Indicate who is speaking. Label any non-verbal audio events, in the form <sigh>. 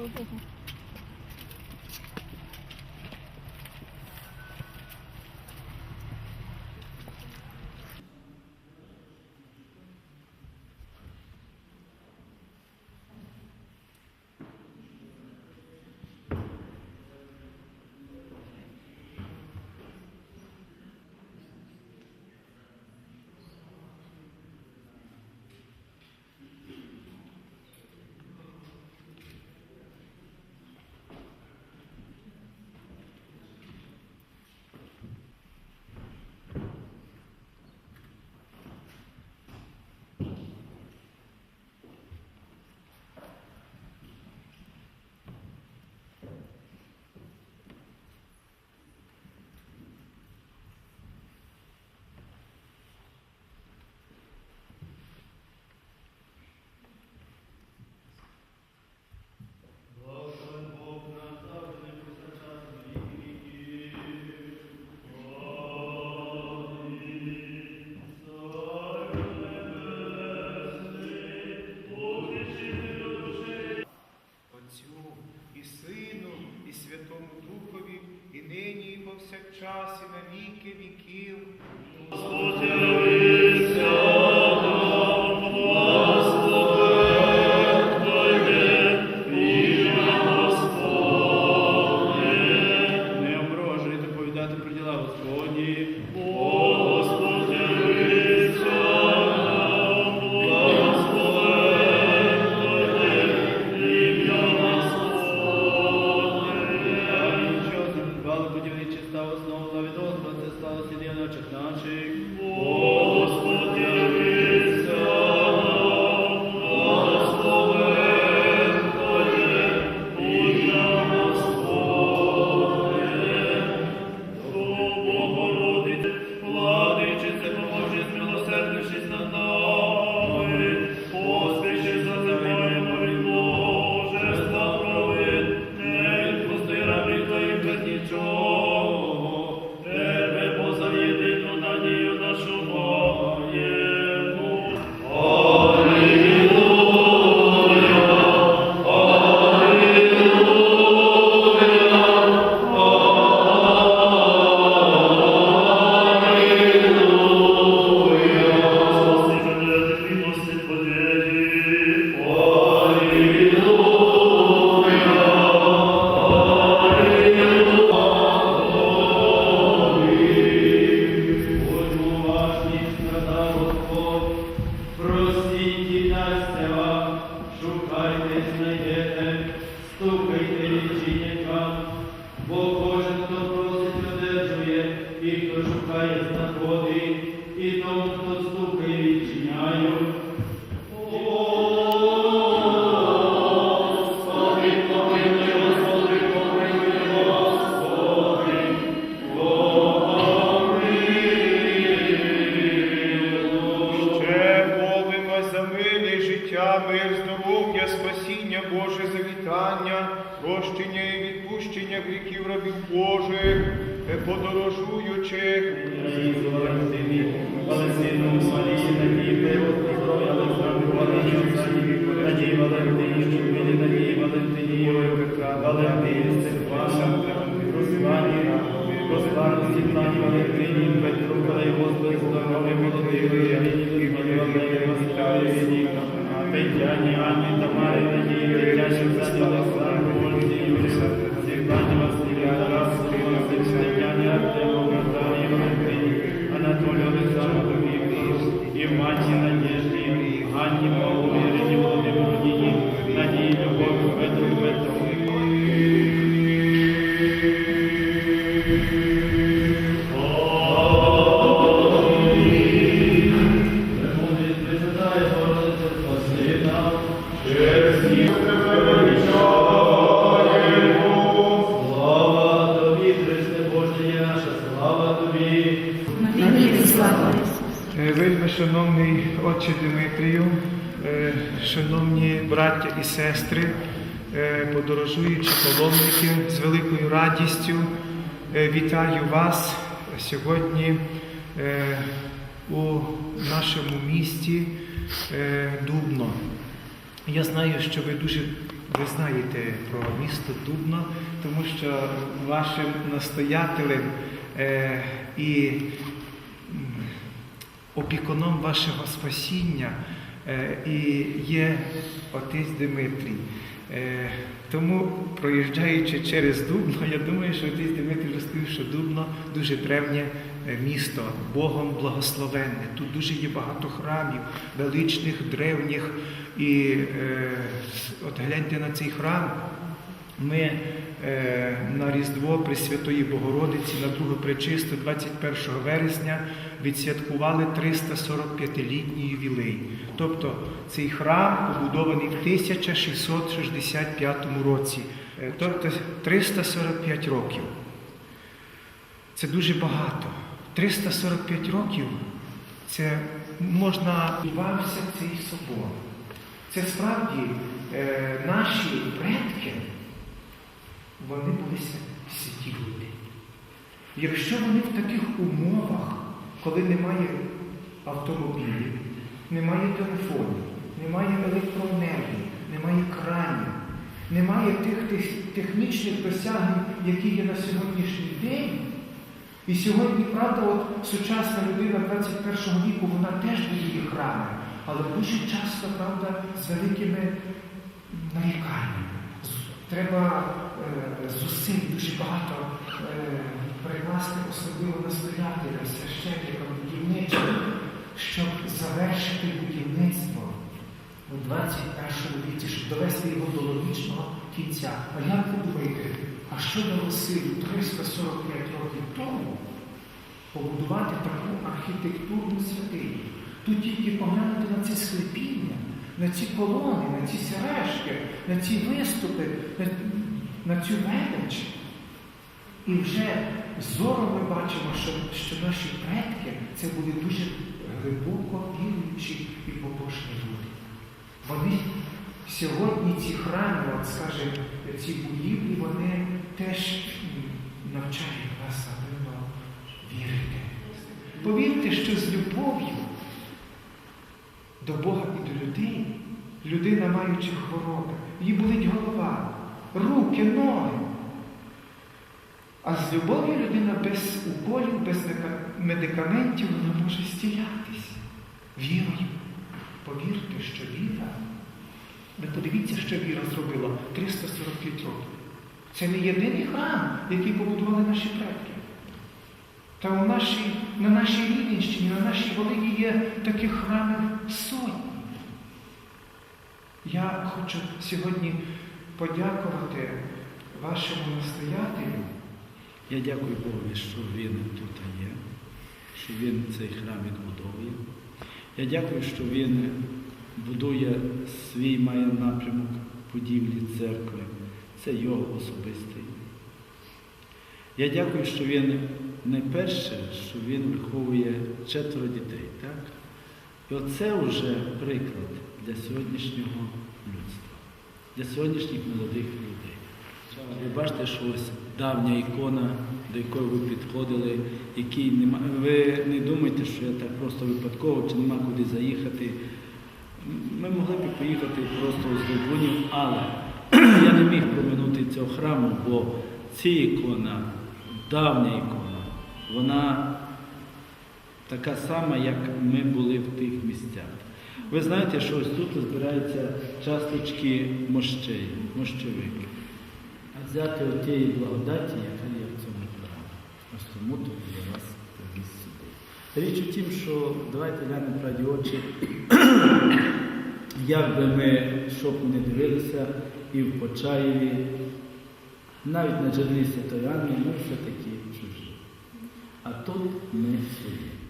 Speaker 1: 都不好 slava, slava, slava, slava, slava, slava, slava, і
Speaker 2: хто шукає, знаходить, і тому, хто стукає,
Speaker 1: завітання, прощення і відпущення гріхів рабів Божих, подорожуючих.
Speaker 2: Тетяні, Анні,
Speaker 1: Вельми шановний отче Димитрію, е, шановні браття і сестри, е, подорожуючі паломники, з великою радістю е, вітаю вас сьогодні у нашому місті Дубно. Я знаю, що ви дуже ви знаєте про місто Дубно, тому що вашим настоятелем і опікуном вашого спасіння е, і є отець Дмитрій. Е, Тому, проїжджаючи через Дубно, <laughs> я думаю, що отець Дмитрій розповів, що Дубно дуже древнє е, місто, Богом благословенне. Тут дуже є багато храмів, величних, древніх. І от гляньте на цей храм. Ми на Різдво Пресвятої Богородиці на другу пречисту 21 вересня відсвяткували 345-літній ювілей. Тобто цей храм побудований в 1665 році, Е, тобто 345 років. Це дуже багато. 345 років це можна Івався цей собор. Це справді е, наші предки, вони свя- святі люди. Якщо вони в таких умовах, коли немає автомобілів, немає телефонів, немає електроенергії, немає кранів, немає тих технічних досягнень, які є на сьогоднішній день. І сьогодні, правда, от сучасна людина 21 віку, вона теж будує храми, але дуже часто, правда, з великими наріканнями. Треба е, зусиль дуже багато е, прикласти особливо настоятелям, священникам, будівничим, щоб завершити будівництво у 21 віці, щоб довести його до логічного кінця. А як ви думаєте, а що дало 345 років тому побудувати таку архітектурну святиню? Тут тільки поглянути на ці склепіння, на ці колони, на ці сережки, на ці виступи, на, на цю велич. І вже зором ми бачимо, що, що наші предки це були дуже глибоко віруючі і побожні люди. Вони сьогодні ці храми, от скажімо, ці будівлі, вони теж навчають нас напевно вірити. Повірте, що з любов'ю до Бога і до людей, людина, маючи хвороби, їй болить голова, руки, ноги. А з любов'ю людина без уколів, без медикаментів вона може зцілятися. Вірою. Повірте, що віра. Ви подивіться, що віра зробила 345 років. Це не єдиний храм, який побудували наші предки. Та у нашій, на нашій Рівненщині, на нашій Волині є таких храмів сотні. Я хочу сьогодні подякувати вашому настоятелю.
Speaker 3: Я дякую Богові, що він тут є, що він цей храм відбудовує. Я дякую, що він будує свій має напрямок будівлі церкви. Це його особистий. Я дякую, що він не перше, що він виховує четверо дітей. Так? І оце вже приклад для сьогоднішнього людства, для сьогоднішніх молодих людей. Ви бачите, що ось давня ікона, до якої ви підходили, який нема. Ви не думайте, що я так просто випадково чи нема куди заїхати. Ми могли б поїхати просто з Лубунів, але <clears throat> я не міг проминути цього храму, бо ця ікона, давня ікона, вона така сама, як ми були в тих місцях. Ви знаєте, що ось тут збираються часточки мощей, мощовик. А взяти отієї благодаті, яка є в цьому храмі. Ось тому тут для вас привіз сюди. Річ у тім, що давайте глянемо правді очі, <clears throat> як би ми, щоб не дивилися, і в Почаєві, навіть на джерелі Святої Анни, ми все-таки a todo mestre.